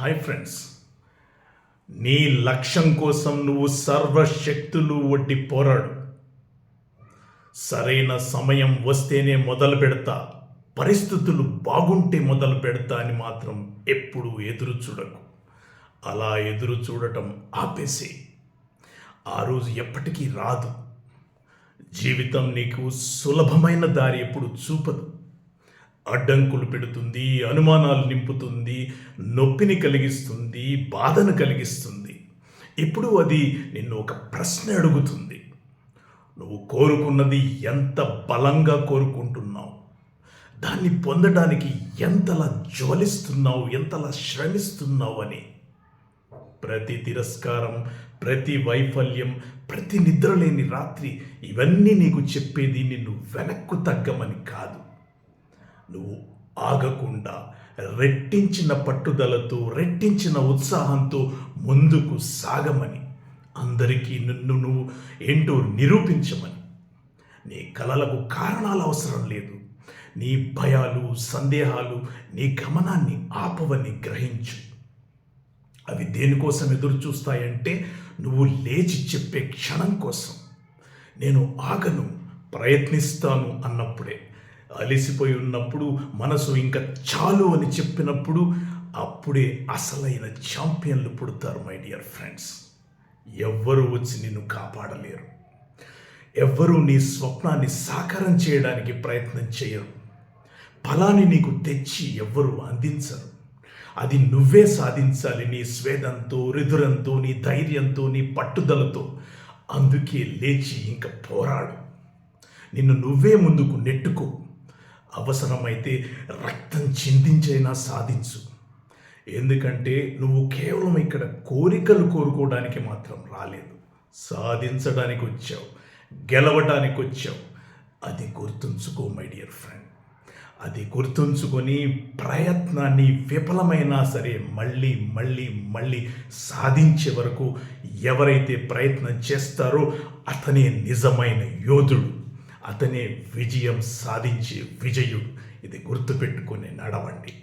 Hi friends నీ లక్ష్యం కోసం నువ్వు సర్వశక్తులు ఒడ్డి పోరాడు. సరైన సమయం వస్తేనే మొదలు పెడతా. పరిస్థితులు బాగుంటే మొదలు పెడతా అని మాత్రం ఎప్పుడూ ఎదురు చూడకు. అలా ఎదురు చూడటం ఆపేసే. ఆ రోజు ఎప్పటికీ రాదు. జీవితం నీకు సులభమైన దారి ఎప్పుడు చూపదు. అడ్డంకులు పెడుతుంది అనుమానాలు నింపుతుంది నొప్పిని కలిగిస్తుంది బాధను కలిగిస్తుంది. ఇప్పుడు అది నిన్ను ఒక ప్రశ్న అడుగుతుంది. నువ్వు కోరుకున్నది ఎంత బలంగా కోరుకుంటున్నావు? దాన్ని పొందడానికి ఎంతలా జ్వలిస్తున్నావు ఎంతలా శ్రమిస్తున్నావు అని. ప్రతి తిరస్కారం ప్రతి వైఫల్యం ప్రతి నిద్రలేని రాత్రి ఇవన్నీ నీకు చెప్పేది నిన్ను వెనక్కు తగ్గమని కాదు. నువ్వు ఆగకుండా రెట్టించిన పట్టుదలతో రెట్టించిన ఉత్సాహంతో ముందుకు సాగమని. అందరికీ నిన్ను నువ్వు ఏంటో నిరూపించమని. నీ కలలకు కారణాలు అవసరం లేదు. నీ భయాలు సందేహాలు నీ గమనాన్ని ఆపవని గ్రహించు. అవి దేనికోసం ఎదురు చూస్తాయంటే నువ్వు లేచి చెప్పే క్షణం కోసం. నేను ఆగను ప్రయత్నిస్తాను అన్నప్పుడే. అలిసిపోయి ఉన్నప్పుడు మనసు ఇంకా చాలు అని చెప్పినప్పుడు అప్పుడే అసలైన ఛాంపియన్లు పుడతారు మై డియర్ ఫ్రెండ్స్. ఎవ్వరూ వచ్చి నిన్ను కాపాడలేరు. ఎవ్వరూ నీ స్వప్నాన్ని సాకారం చేయడానికి ప్రయత్నం చేయరు. ఫలాన్ని నీకు తెచ్చి ఎవ్వరూ అందించరు. అది నువ్వే సాధించాలి నీ స్వేదంతో రిధురంతో నీ ధైర్యంతో నీ పట్టుదలతో. అందుకే లేచి ఇంకా పోరాడు. నిన్ను నువ్వే ముందుకు నెట్టుకో. అవసరమైతే రక్తం చిందించైనా సాధించు. ఎందుకంటే నువ్వు కేవలం ఇక్కడ కోరికలు కోరుకోవడానికి మాత్రం రాలేదు. సాధించడానికి వచ్చావు గెలవడానికి వచ్చావు అది గుర్తుంచుకో మై డియర్ ఫ్రెండ్. అది గుర్తుంచుకొని ప్రయత్నాన్ని విఫలమైనా సరే మళ్ళీ మళ్ళీ మళ్ళీ సాధించే వరకు ఎవరైతే ప్రయత్నం చేస్తారో అతనే నిజమైన యోధుడు. అతనే విజయం సాధించే విజయుడు. ఇది గుర్తుపెట్టుకుని నడవండి.